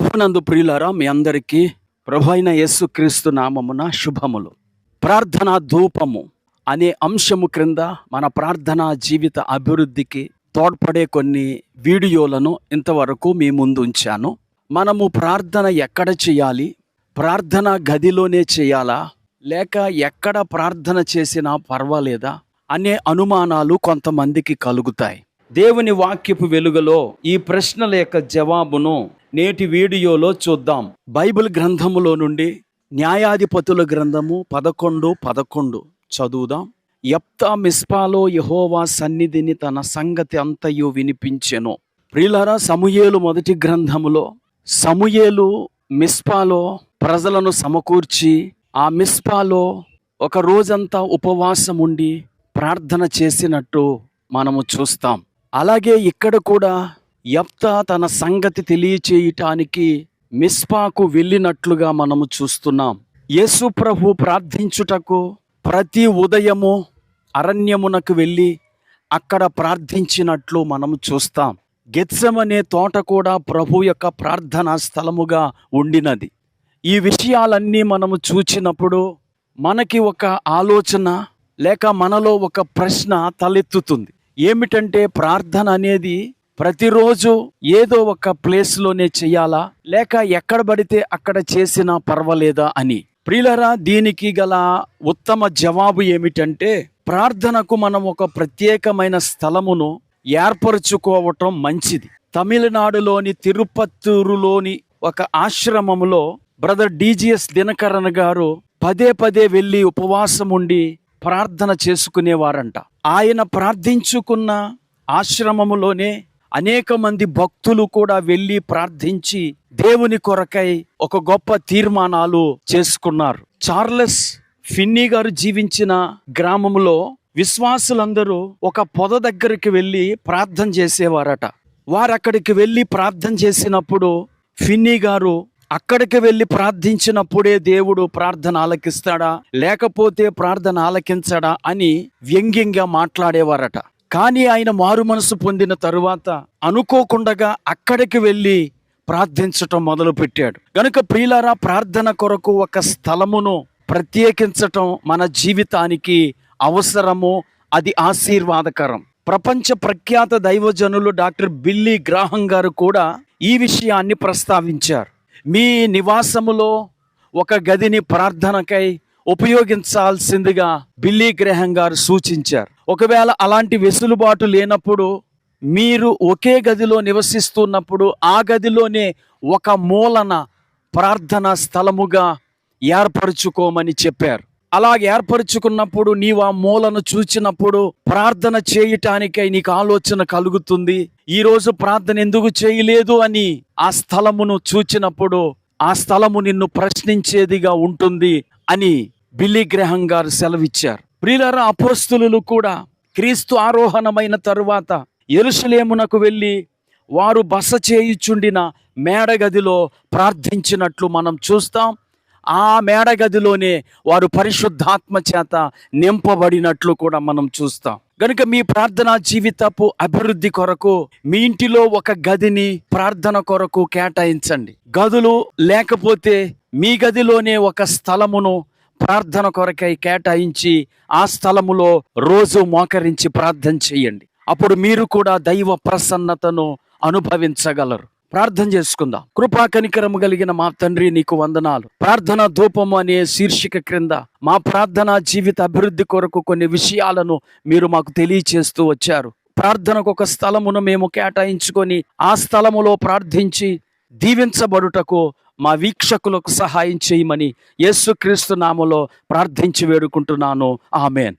ప్రభునందు ప్రియులారా మీ అందరికీ ప్రభు అయిన యేసుక్రీస్తు నామమున శుభములు. ప్రార్థనా ధూపము అనే అంశము క్రింద మన ప్రార్థనా జీవిత అభివృద్ధికి తోడ్పడే కొన్ని వీడియోలను ఇంతవరకు మీ ముందు ఉంచాను మనము ప్రార్థన ఎక్కడ చేయాలి? ప్రార్థన గదిలోనే చేయాలా? లేక ఎక్కడ ప్రార్థన చేసినా పర్వాలేదా? అనే అనుమానాలు కొంతమందికి కలుగుతాయి. దేవుని వాక్యపు వెలుగులో ఈ ప్రశ్నల యొక్క జవాబును నేటి వీడియోలో చూద్దాం. బైబిల్ గ్రంథములో నుండి న్యాయాధిపతుల గ్రంథము పదకొండు పదకొండు. చదువుదాం. ఎప్తా మిస్పాలో యహోవా సన్నిధిని తన సంగతి అంతయు వినిపించెను. ప్రియులారా సమూయేలు మొదటి గ్రంథములో సమూయేలు మిస్పాలో ప్రజలను సమకూర్చి ఆ మిస్పాలో ఒక రోజంతా ఉపవాసం ఉండి ప్రార్థన చేసినట్టు మనము చూస్తాం. అలాగే ఇక్కడ కూడా యప్తా తన సంగతి తెలియచేయటానికి మిస్పాకు వెళ్ళినట్లుగా మనము చూస్తున్నాం. యేసు ప్రభు ప్రార్థించుటకు ప్రతి ఉదయము అరణ్యమునకు వెళ్ళి అక్కడ ప్రార్థించినట్లు మనము చూస్తాం. గెత్సమనే తోట కూడా ప్రభు యొక్క ప్రార్థనా స్థలముగా ఉండినది. ఈ విషయాలన్నీ మనము చూచినప్పుడు మనకి ఒక ఆలోచన లేక మనలో ఒక ప్రశ్న తలెత్తుతుంది. ఏమిటంటే ప్రార్థన అనేది ప్రతిరోజు ఏదో ఒక ప్లేస్లోనే చేయాలా? లేక ఎక్కడ పడితే అక్కడ చేసినా పర్వాలేదా అని? ప్రియులరా దీనికి గల ఉత్తమ జవాబు ఏమిటంటే ప్రార్థనకు మనం ఒక ప్రత్యేకమైన స్థలమును ఏర్పరచుకోవటం మంచిది. తమిళనాడులోని తిరుపత్తూరులోని ఒక ఆశ్రమములో బ్రదర్ డిజిఎస్ దినకరన్ గారు పదే పదే వెళ్ళి ఉపవాసం ఉండి ప్రార్థన చేసుకునేవారంట. ఆయన ప్రార్థించుకున్న ఆశ్రమములోనే అనేక మంది భక్తులు కూడా వెళ్ళి ప్రార్థించి దేవుని కొరకై ఒక గొప్ప తీర్మానాలు చేసుకున్నారు. చార్లెస్ ఫిన్నీ గారు జీవించిన గ్రామంలో విశ్వాసులందరూ ఒక పొద దగ్గరికి వెళ్ళి ప్రార్థన చేసేవారట. వారు అక్కడికి వెళ్ళి ప్రార్థన చేసినప్పుడు ఫిన్నీ గారు అక్కడికి వెళ్ళి ప్రార్థించినప్పుడే దేవుడు ప్రార్థన ఆలకిస్తాడా లేకపోతే ప్రార్థన ఆలకించడా? అని వ్యంగ్యంగా మాట్లాడేవారట. కానీ ఆయన మారు మనసు పొందిన తరువాత అనుకోకుండగా అక్కడికి వెళ్ళి ప్రార్థించటం మొదలుపెట్టాడు. కనుక గనుక ప్రియులారా ప్రార్థన కొరకు ఒక స్థలమును ప్రత్యేకించటం మన జీవితానికి అవసరము. అది ఆశీర్వాదకరం. ప్రపంచ ప్రఖ్యాత దైవజనులు డాక్టర్ బిల్లీ గ్రాహం గారు కూడా ఈ విషయాన్ని ప్రస్తావించారు. మీ నివాసములో ఒక గదిని ప్రార్థనకై ఉపయోగించాల్సిందిగా బిల్లీ గ్రహం గారు సూచించారు. ఒకవేళ అలాంటి వెసులుబాటు లేనప్పుడు మీరు ఒకే గదిలో నివసిస్తున్నప్పుడు ఆ గదిలోనే ఒక మూలన ప్రార్థన స్థలముగా ఏర్పరచుకోమని చెప్పారు. అలా ఏర్పరచుకున్నప్పుడు నీవు ఆ మూలను చూచినప్పుడు ప్రార్థన చేయటానికై నీకు ఆలోచన కలుగుతుంది. ఈరోజు ప్రార్థన ఎందుకు చేయలేదు అని ఆ స్థలమును చూచినప్పుడు ఆ స్థలము నిన్ను ప్రశ్నించేదిగా ఉంటుంది అని బిల్లీ గ్రహం గారు సెలవిచ్చారు. ప్రియులర అపోస్తులు కూడా క్రీస్తు ఆరోహణమైన తరువాత ఎరుసలేమునకు వెళ్ళి వారు బస చేయుచుండిన మేడగదిలో ప్రార్థించినట్లు మనం చూస్తాం. ఆ మేడగదిలోనే వారు పరిశుద్ధాత్మ చేత నింపబడినట్లు కూడా మనం చూస్తాం. గనుక మీ ప్రార్థనా జీవితపు అభివృద్ధి కొరకు మీ ఇంటిలో ఒక గదిని ప్రార్థన కొరకు కేటాయించండి. గదులు లేకపోతే మీ గదిలోనే ఒక స్థలమును ప్రార్థన కొరకై కేటాయించి ఆ స్థలములో రోజు మోకరించి ప్రార్థన చేయండి. అప్పుడు మీరు కూడా దైవ ప్రసన్నతను అనుభవించగలరు. ప్రార్థన చేసుకుందాం. కృపా కనికరము కలిగిన మా తండ్రి నీకు వందనాలు. ప్రార్థన ధూపము అనే శీర్షిక క్రింద మా ప్రార్థన జీవిత అభివృద్ధి కొరకు కొన్ని విషయాలను మీరు మాకు తెలియచేస్తూ వచ్చారు. ప్రార్థనకు ఒక స్థలమును మేము కేటాయించుకొని ఆ స్థలములో ప్రార్థించి దీవించబడుటకు మా వీక్షకులకు సహాయం చేయమని యేసుక్రీస్తు నామలో ప్రార్థించి వేడుకుంటున్నాను. ఆమెన్.